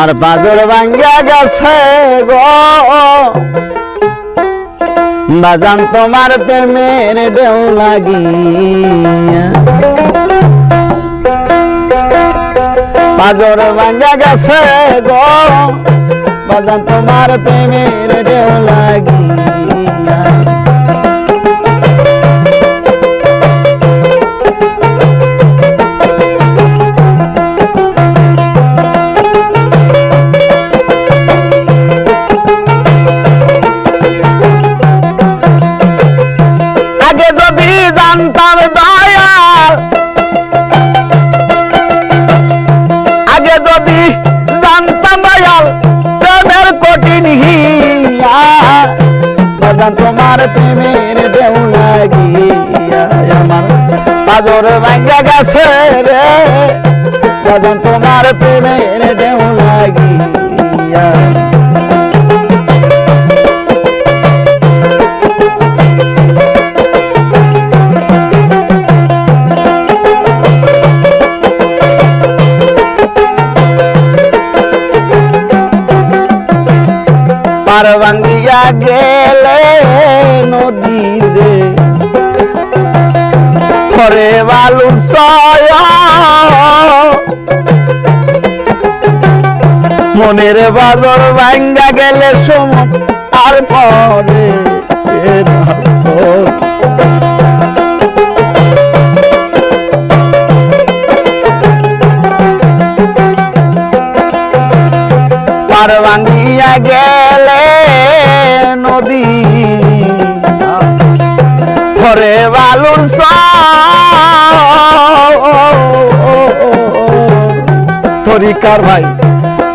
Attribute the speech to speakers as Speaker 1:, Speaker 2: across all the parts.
Speaker 1: আমার বাজর ভাঙ্গা গেছে গো। বাজান তোমার প্রেমের দেও লাগি বাজর ভাঙ্গা গেছে গো। বাজান তোমার প্রেমের দেও লাগিয়া। তোমার প্রেমের দেউ লাগিয়া আমার। পাজর ভাঙ্গা গেছে রে। বাজান তোমার প্রেমের দেউ লাগিয়া পার গেলে বালুর সয়। মনের বাজর ভাঙ্গা গেলে সম আর পরে। পার ভাঙ্গিয়া গেলে নদী। ঘরে বালুর তরিকার ভাই।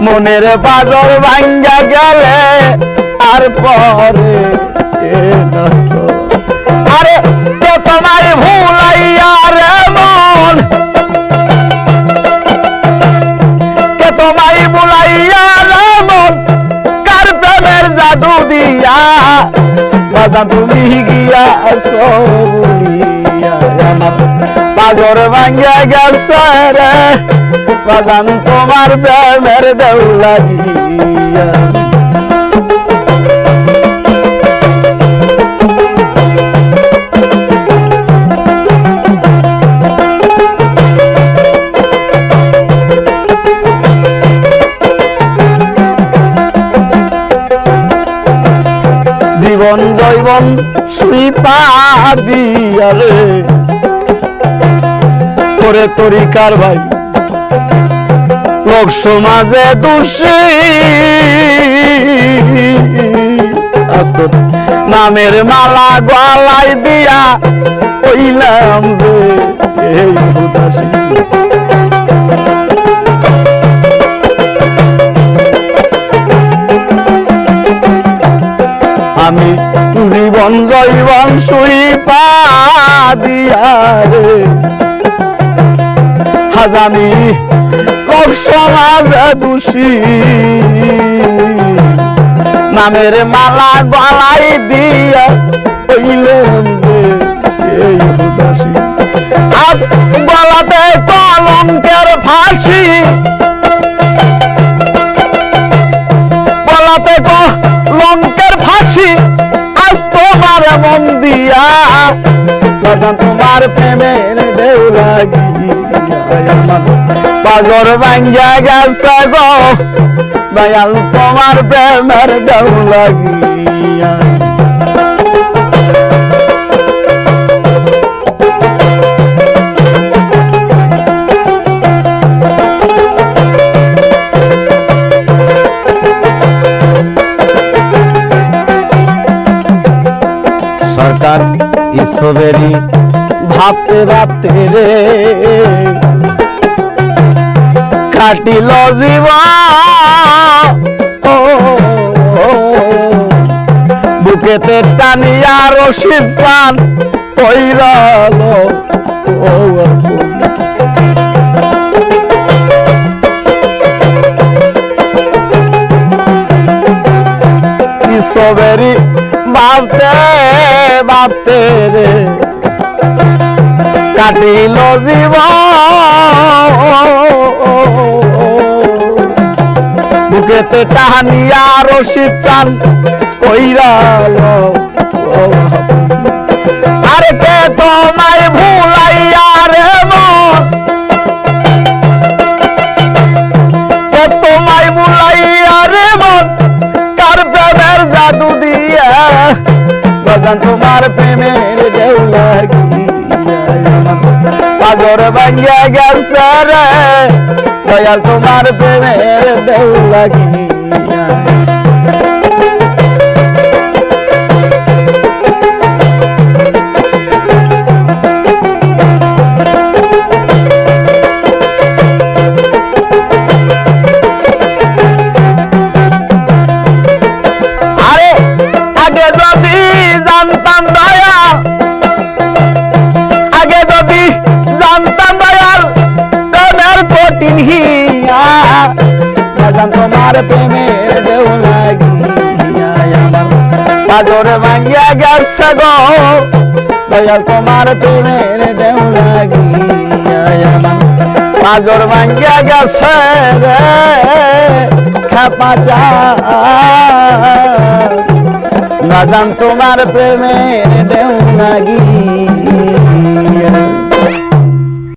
Speaker 1: মনের বাজর ভাঙ্গা গেলে আর পরে আরে কে তোমায় ভুলাইয়া রে মন। কে তোমায় বুলাইয়া রামন কার প্রেমের জাদু দিয়া? বাজান তুমি গিয়া সবুলিয়া আমার পাগর ভাঙ্গা গেছে রে। বাজান তোমার প্রেমের দেউলা গিয়া। জীবন জৈবন সুইপা দিয়ারে করে তরিকার ভাই লোক সমাজে দোষী। নামের মালা গলায় দিয়া কইলাম যে আমি জীবন জৈবন সুই পা দিয়া রে। হাজামি লোক সমাজে দোষী। নামের মালা গলাই দিয়া কইলেন যে, এই আজ গলাতে কলঙ্কের ফাঁসি। গলাতে কলঙ্কের ফাঁসি। আজ তোমার মন দিয়া তোমার প্রেমের ঢেউ লাগিয়া আমার পাগর ভাঙ্গা গেছে গো। দয়াল তোমার প্রেমের ঢেউ লাগিয়া। ভাবতে ভাবতে রে। কাটিল বুকেতে টানিয়া রশিদ পান কইরাল সবেরি ভাবতে ভাবতে রে। কাটিল জীবন। বুকেতে টাহানিয়া রশিদ চান কইরালো। আরে কে তোমায় ভুলাইয়া রে কে তোমার প্রেমের পাগর ভাঙ্গিয়া গেছে রে। দয়াল তোমার প্রেমের দেউ লাগিয়া পাজর ভাঙ্গিয়া গেছে গো। দয়াল তোমার প্রেমের দেউ লাগিয়া পাজর ভাঙ্গিয়া গেছে রে, খাপা চা জান তোমার প্রেমের দেউ লাগি